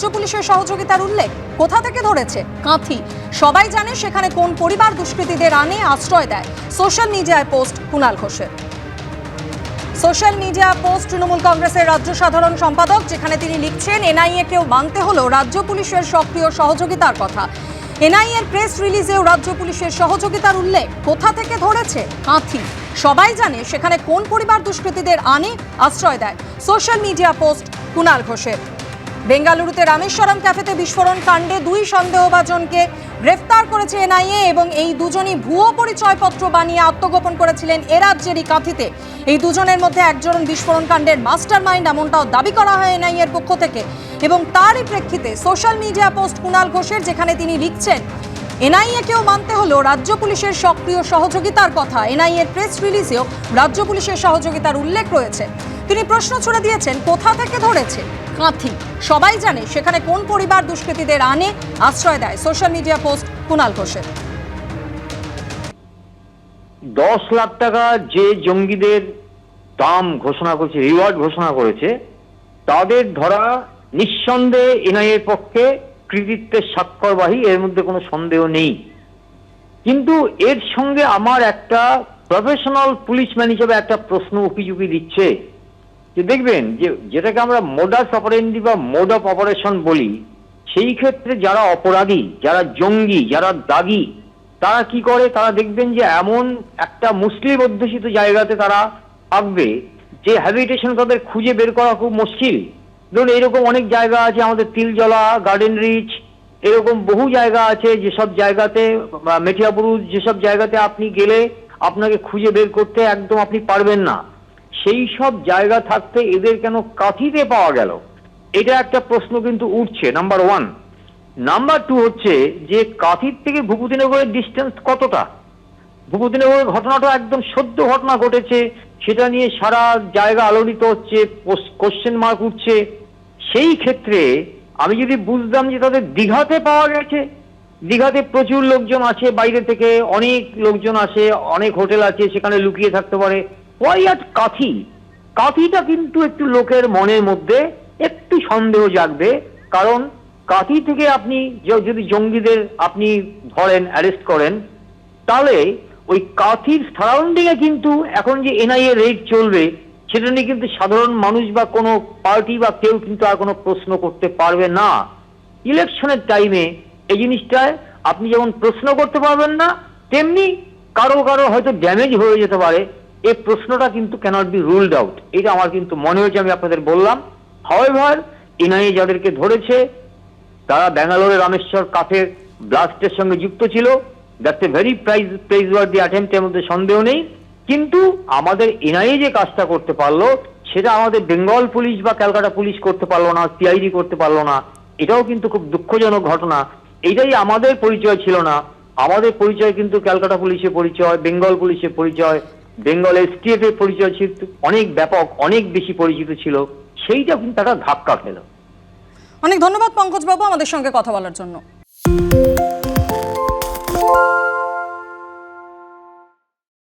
রাজ্য পুলিশের সহযোগিতার উল্লেখ কোথা থেকে ধরেছে? কাঁথি। সবাই জানে সেখানে কোন পরিবার দুষ্কৃতীদের আনে আশ্রয় দেয়। সোশ্যাল মিডিয়ায় পোস্ট কুণাল ঘোষের। সোশ্যাল মিডিয়া পোস্ট তৃণমূল কংগ্রেসের রাজ্য সাধারণ সম্পাদক, যেখানে তিনি লিখছেন, এনআইএ কেও মানতে হলো রাজ্য পুলিশের সক্রিয় সহযোগিতার কথা। এনআইএর প্রেস রিলিজেও রাজ্য পুলিশের সহযোগিতার উল্লেখ কোথা থেকে ধরেছে? কাঁথি। সবাই জানে সেখানে কোন পরিবার দুষ্কৃতীদের আনে, আশ্রয় দেয়। সোশ্যাল মিডিয়া পোস্ট কুণাল ঘোষের। বেঙ্গালুরুতে রামেশ্বরম ক্যাফেতে বিস্ফোরণ কাণ্ডে দুই সন্দেহভাজনকে গ্রেফতার করেছে এনআইএ এবং এই দুজনই ভুয়ো পরিচয়পত্র বানিয়ে আত্মগোপন করেছিলেন এ রাজ্যেরই কাঁথিতে। এই দুজনের মধ্যে একজন বিস্ফোরণ কাণ্ডের মাস্টার মাইন্ড এমনটাও দাবি করা হয় এনআইএ এর পক্ষ থেকে এবং তারই প্রেক্ষিতে সোশ্যাল মিডিয়া পোস্ট কুণাল ঘোষের যেখানে তিনি লিখছেন এনআইএ কেও মানতে হলো রাজ্য পুলিশের সক্রিয় সহযোগিতার কথা। এনআইএর প্রেস রিলিজেও রাজ্য পুলিশের সহযোগিতার উল্লেখ রয়েছে। তিনি প্রশ্ন ছুড়ে দিয়েছেন, কোথা থেকে ধরেছে? কাঁথি। সবাই জানে সেখানে কোন পরিবার দুষ্কৃতীদের আনে, আশ্রয় দেয়। সোশ্যাল মিডিয়া পোস্ট কুণাল ঘোষের। দশ লাখ টাকা যে জঙ্গিদের দাম ঘোষণা করেছে রিওয়ার্ড ঘোষণা করেছে, তাদের ধরা নিঃসন্দেহে এনআইএর পক্ষে কৃতিত্বের স্বাক্ষরবাহী, এর মধ্যে কোনো সন্দেহ নেই। কিন্তু এর সঙ্গে আমার একটা প্রফেশনাল পুলিশম্যান হিসেবে একটা প্রশ্ন উকিঝুঁকি দিচ্ছে। যে দেখবেন যে যেটাকে আমরা মোডাস অপারেন্ডি বা মোড অফ অপারেশন বলি, সেই ক্ষেত্রে যারা অপরাধী, যারা জঙ্গি, যারা দাগি, তারা কি করে? তারা দেখবেন যে এমন একটা মুসলিম অধ্যুষিত জায়গাতে তারা থাকবে যে হ্যাবিটেশন তাদের খুঁজে বের করা খুব মুশকিল। ধরুন এরকম অনেক জায়গা আছে, আমাদের তিলজলা গার্ডেন রিচ এরকম বহু জায়গা আছে যেসব জায়গাতে, বা মেটিয়াবুরুজ যেসব জায়গাতে আপনি গেলে আপনাকে খুঁজে বের করতে একদম আপনি পারবেন না। সেই সব জায়গা থাকতে এদের কেন কাঁথিতে পাওয়া গেল? এটা একটা প্রশ্ন কিন্তু উঠছে নাম্বার ওয়ান নাম্বার টু হচ্ছে যে কাঁথির থেকে ভূপতিনগরের ডিস্টেন্স কতটা? ভূপতিনগরের ঘটনাটা একদম সদ্য ঘটনা ঘটেছে, সেটা নিয়ে সারা জায়গা আলোড়িত হচ্ছে কোশ্চেন মার্ক উঠছে। সেই ক্ষেত্রে আমি যদি বুঝতাম যে তাদের দীঘাতে পাওয়া গেছে, দীঘাতে প্রচুর লোকজন আছে, বাইরে থেকে অনেক লোকজন আসে, অনেক হোটেল আছে, সেখানে লুকিয়ে থাকতে পারে। ওয়াই আট কাথি কাথিটা কিন্তু একটু লোকের মনের মধ্যে একটু সন্দেহ জাগবে, কারণ কাথি থেকে আপনি যদি জঙ্গিদের আপনি ধরেন অ্যারেস্ট করেন, তাহলে ওই কাথির সারাউন্ডিং এ কিন্তু এখন যে এনআইএ রেড চলবে, সেটা নিয়ে কিন্তু সাধারণ মানুষ বা কোনো পার্টি বা কেউ কিন্তু আর কোনো প্রশ্ন করতে পারবে না। ইলেকশনের টাইমে এই জিনিসটায় আপনি যেমন প্রশ্ন করতে পারবেন না, তেমনি কারও কারও হয়তো ড্যামেজ হয়ে যেতে পারে। এই প্রশ্নটা কিন্তু ক্যানট বি রুলড আউট এটা আমার কিন্তু মনে হয়েছে, আমি আপনাদের বললাম। হাওয়েভার এনআইএ যাদেরকে ধরেছে, তারা ব্যাঙ্গালোরে রামেশ্বর কাফের ব্লাস্টের সঙ্গে যুক্ত ছিল। That's a very praise praiseworthy the অ্যাটেম্পটের মধ্যে সন্দেহ নেই। কিন্তু আমাদের এনআইএ যে কাজটা করতে পারল, সেটা আমাদের বেঙ্গল পুলিশ বা ক্যালকাটা পুলিশ করতে পারল না সিআইডি করতে পারল না। এটাও কিন্তু খুব দুঃখজনক ঘটনা। এটাই আমাদের পরিচয় ছিল না। আমাদের পরিচয় কিন্তু ক্যালকাটা পুলিশের পরিচয়, বেঙ্গল পুলিশের পরিচয়। বেঙ্গল এসটিএফ এর পরিচয় ছিল, অনেক ব্যাপক, অনেক বেশি পরিচিত ছিল, সেইটা কিন্তু তারা ধাক্কা খেল। অনেক ধন্যবাদ পঙ্কজ বাবু আমাদের সঙ্গে কথা বলার জন্য।